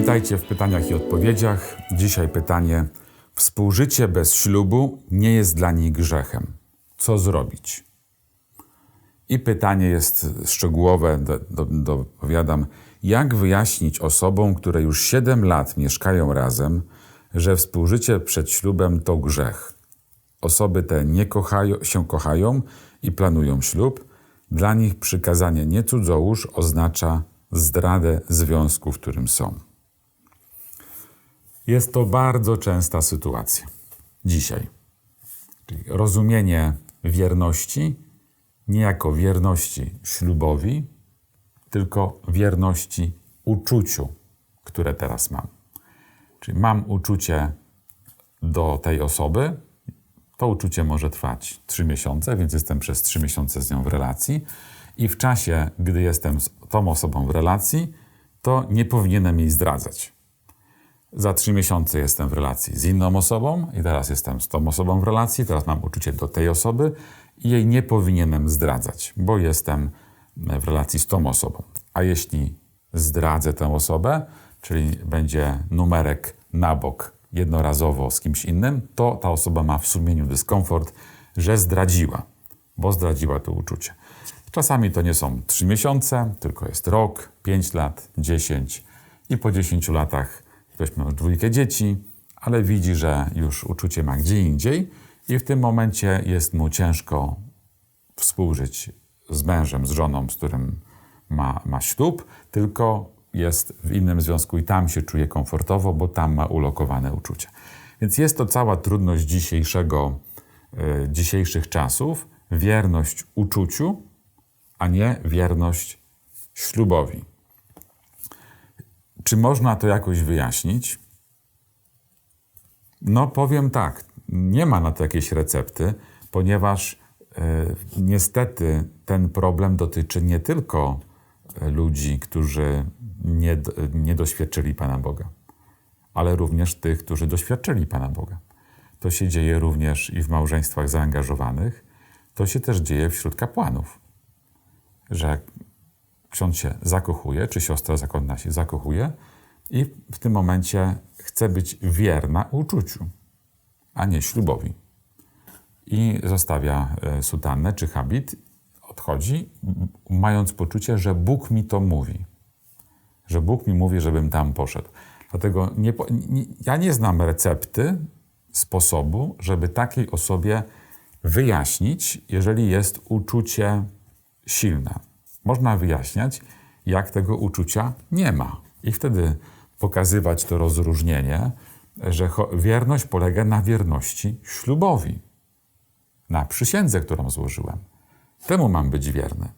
Witajcie w pytaniach i odpowiedziach. Dzisiaj pytanie: Współżycie bez ślubu nie jest dla niej grzechem. Co zrobić? I pytanie jest szczegółowe, do, dopowiadam, jak wyjaśnić osobom, które już 7 lat mieszkają razem, że współżycie przed ślubem to grzech. Osoby te nie kochają, się kochają i planują ślub. Dla nich przykazanie nie cudzołóż oznacza zdradę związku, w którym są. Jest to bardzo częsta sytuacja dzisiaj. Czyli rozumienie wierności nie jako wierności ślubowi, tylko wierności uczuciu, które teraz mam. Czyli mam uczucie do tej osoby, to uczucie może trwać 3 miesiące, więc jestem przez 3 miesiące z nią w relacji i w czasie, gdy jestem z tą osobą w relacji, to nie powinienem jej zdradzać. Za 3 miesiące jestem w relacji z inną osobą i teraz jestem z tą osobą w relacji, teraz mam uczucie do tej osoby i jej nie powinienem zdradzać, bo jestem w relacji z tą osobą. A jeśli zdradzę tę osobę, czyli będzie numerek na bok jednorazowo z kimś innym, to ta osoba ma w sumieniu dyskomfort, że zdradziła, bo zdradziła to uczucie. Czasami to nie są 3 miesiące, tylko jest rok, 5 lat, 10 i po 10 latach ktoś dwójkę dzieci, ale widzi, że już uczucie ma gdzie indziej i w tym momencie jest mu ciężko współżyć z mężem, z żoną, z którym ma, ma ślub, tylko jest w innym związku i tam się czuje komfortowo, bo tam ma ulokowane uczucia. Więc jest to cała trudność dzisiejszego, y, dzisiejszych czasów, wierność uczuciu, a nie wierność ślubowi. Czy można to jakoś wyjaśnić? No, powiem tak, nie ma na to jakiejś recepty, ponieważ e, niestety ten problem dotyczy nie tylko e, ludzi, którzy nie, nie doświadczyli Pana Boga, ale również tych, którzy doświadczyli Pana Boga. To się dzieje również i w małżeństwach zaangażowanych, to się też dzieje wśród kapłanów, że ksiądz się zakochuje, czy siostra zakonna się zakochuje i w tym momencie chce być wierna uczuciu, a nie ślubowi. I zostawia e, sutannę czy habit, odchodzi, mając poczucie, że Bóg mi to mówi. Że Bóg mi mówi, żebym tam poszedł. Dlatego nie, nie, ja nie znam recepty, sposobu, żeby takiej osobie wyjaśnić, jeżeli jest uczucie silne. Można wyjaśniać, jak tego uczucia nie ma. I wtedy pokazywać to rozróżnienie, że wierność polega na wierności ślubowi, na przysiędze, którą złożyłem. Temu mam być wierny,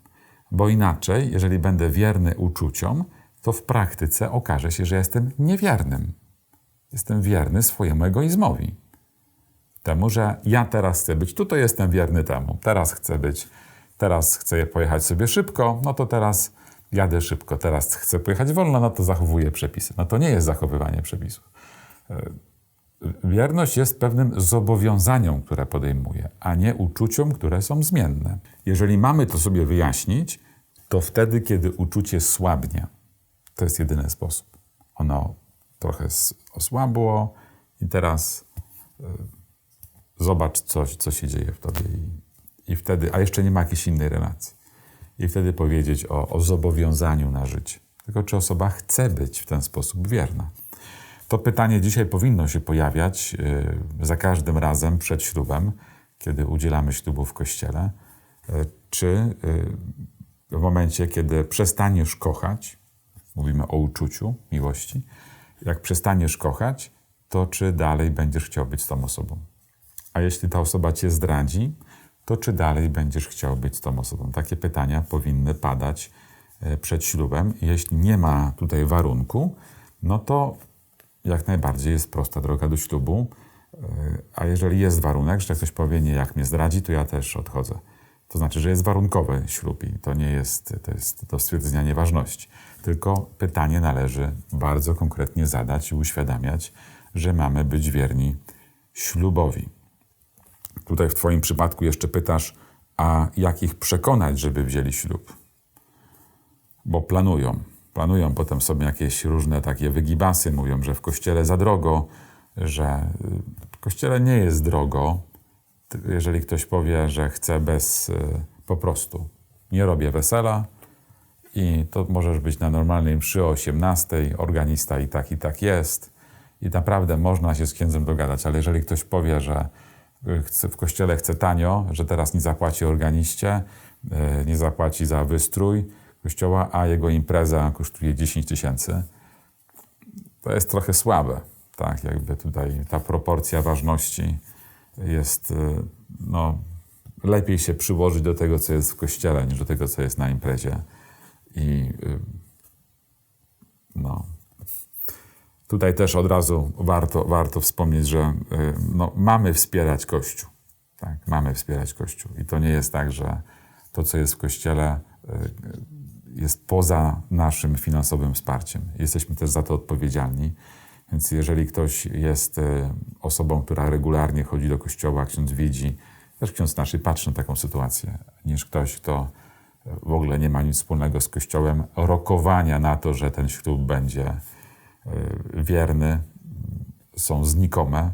bo inaczej, jeżeli będę wierny uczuciom, to w praktyce okaże się, że jestem niewiernym. Jestem wierny swojemu egoizmowi. Temu, że ja teraz chcę być, tutaj jestem wierny temu, teraz chcę być, teraz chcę pojechać sobie szybko, no to teraz jadę szybko, teraz chcę pojechać wolno, no to zachowuję przepisy. No to nie jest zachowywanie przepisów. E, wierność jest pewnym zobowiązaniem, które podejmuję, a nie uczuciom, które są zmienne. Jeżeli mamy to sobie wyjaśnić, to wtedy, kiedy uczucie słabnie, to jest jedyny sposób. Ono trochę osłabło i teraz y, zobacz coś, co się dzieje w tobie i, wtedy, a jeszcze nie ma jakiejś innej relacji i wtedy powiedzieć o, o zobowiązaniu na życie. Tylko czy osoba chce być w ten sposób wierna? To pytanie dzisiaj powinno się pojawiać yy, za każdym razem przed ślubem, kiedy udzielamy ślubu w kościele. Yy, czy yy, w momencie, kiedy przestaniesz kochać, mówimy o uczuciu, miłości, jak przestaniesz kochać, to czy dalej będziesz chciał być z tą osobą? A jeśli ta osoba cię zdradzi, to czy dalej będziesz chciał być tą osobą? Takie pytania powinny padać e, przed ślubem. Jeśli nie ma tutaj warunku, no to jak najbardziej jest prosta droga do ślubu. E, a jeżeli jest warunek, że ktoś powie, nie, jak mnie zdradzi, to ja też odchodzę. To znaczy, że jest warunkowy ślub i to nie jest, to jest do stwierdzenia nieważności. Tylko pytanie należy bardzo konkretnie zadać i uświadamiać, że mamy być wierni ślubowi. Tutaj w Twoim przypadku jeszcze pytasz, a jak ich przekonać, żeby wzięli ślub? Bo planują. planują potem sobie jakieś różne takie wygibasy, mówią, że w kościele za drogo, że y, w kościele nie jest drogo, jeżeli ktoś powie, że chce bez y, po prostu. Nie robię wesela i to możesz być na normalnej mszy o 18, organista i tak i tak jest. I naprawdę można się z księdzem dogadać, ale jeżeli ktoś powie, że w kościele chce tanio, że teraz nie zapłaci organiście, y, nie zapłaci za wystrój kościoła, a jego impreza kosztuje 10 tysięcy, to jest trochę słabe. Tak, jakby tutaj ta proporcja ważności jest, y, no, lepiej się przyłożyć do tego, co jest w kościele, niż do tego, co jest na imprezie. I y, no, tutaj też od razu warto, warto wspomnieć, że y, no, mamy wspierać Kościół. Tak, mamy wspierać Kościół. I to nie jest tak, że to, co jest w Kościele, y, jest poza naszym finansowym wsparciem. Jesteśmy też za to odpowiedzialni. Więc jeżeli ktoś jest y, osobą, która regularnie chodzi do kościoła, ksiądz widzi, też ksiądz naszej patrzy na taką sytuację, niż ktoś, kto w ogóle nie ma nic wspólnego z kościołem, rokowania na to, że ten ślub będzie wierny, są znikome.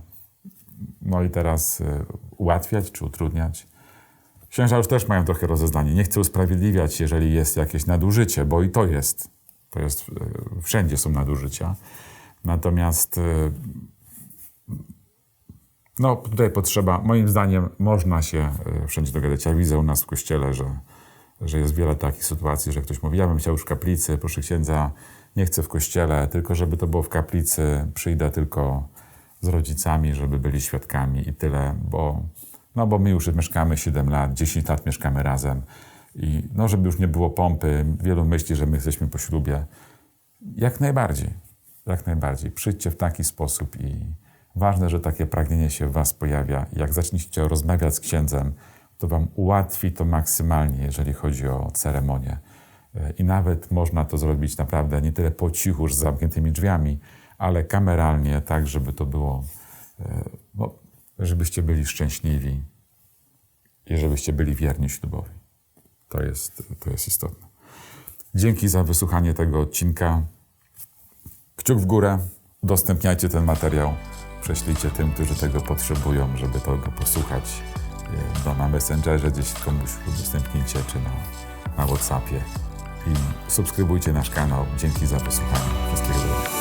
No i teraz y, ułatwiać czy utrudniać. Księża już też mają trochę rozeznanie. Nie chcę usprawiedliwiać, jeżeli jest jakieś nadużycie, bo i to jest. To jest, y, wszędzie są nadużycia. Natomiast y, no, tutaj potrzeba, moim zdaniem, można się y, wszędzie dogadać. Ja widzę u nas w kościele, że, że jest wiele takich sytuacji, że ktoś mówi, ja bym chciał już kaplicy, proszę księdza, nie chcę w kościele, tylko żeby to było w kaplicy, przyjdę tylko z rodzicami, żeby byli świadkami i tyle, bo, no, bo my już mieszkamy 7 lat, 10 lat mieszkamy razem i no, żeby już nie było pompy, wielu myśli, że my jesteśmy po ślubie. Jak najbardziej, jak najbardziej. Przyjdźcie w taki sposób i ważne, że takie pragnienie się w Was pojawia. Jak zaczniecie rozmawiać z księdzem, to Wam ułatwi to maksymalnie, jeżeli chodzi o ceremonię. I nawet można to zrobić naprawdę nie tyle po cichu, z zamkniętymi drzwiami, ale kameralnie, tak, żeby to było, e, no, żebyście byli szczęśliwi i żebyście byli wierni ślubowi. To jest, to jest istotne. Dzięki za wysłuchanie tego odcinka. Kciuk w górę, udostępniajcie ten materiał, prześlijcie tym, którzy tego potrzebują, żeby tego posłuchać. E, No, na Messengerze gdzieś komuś udostępnijcie, czy na, na Whatsappie. I subskrybujcie nasz kanał. Dzięki za wysłuchanie. Wszystkiego dobrego.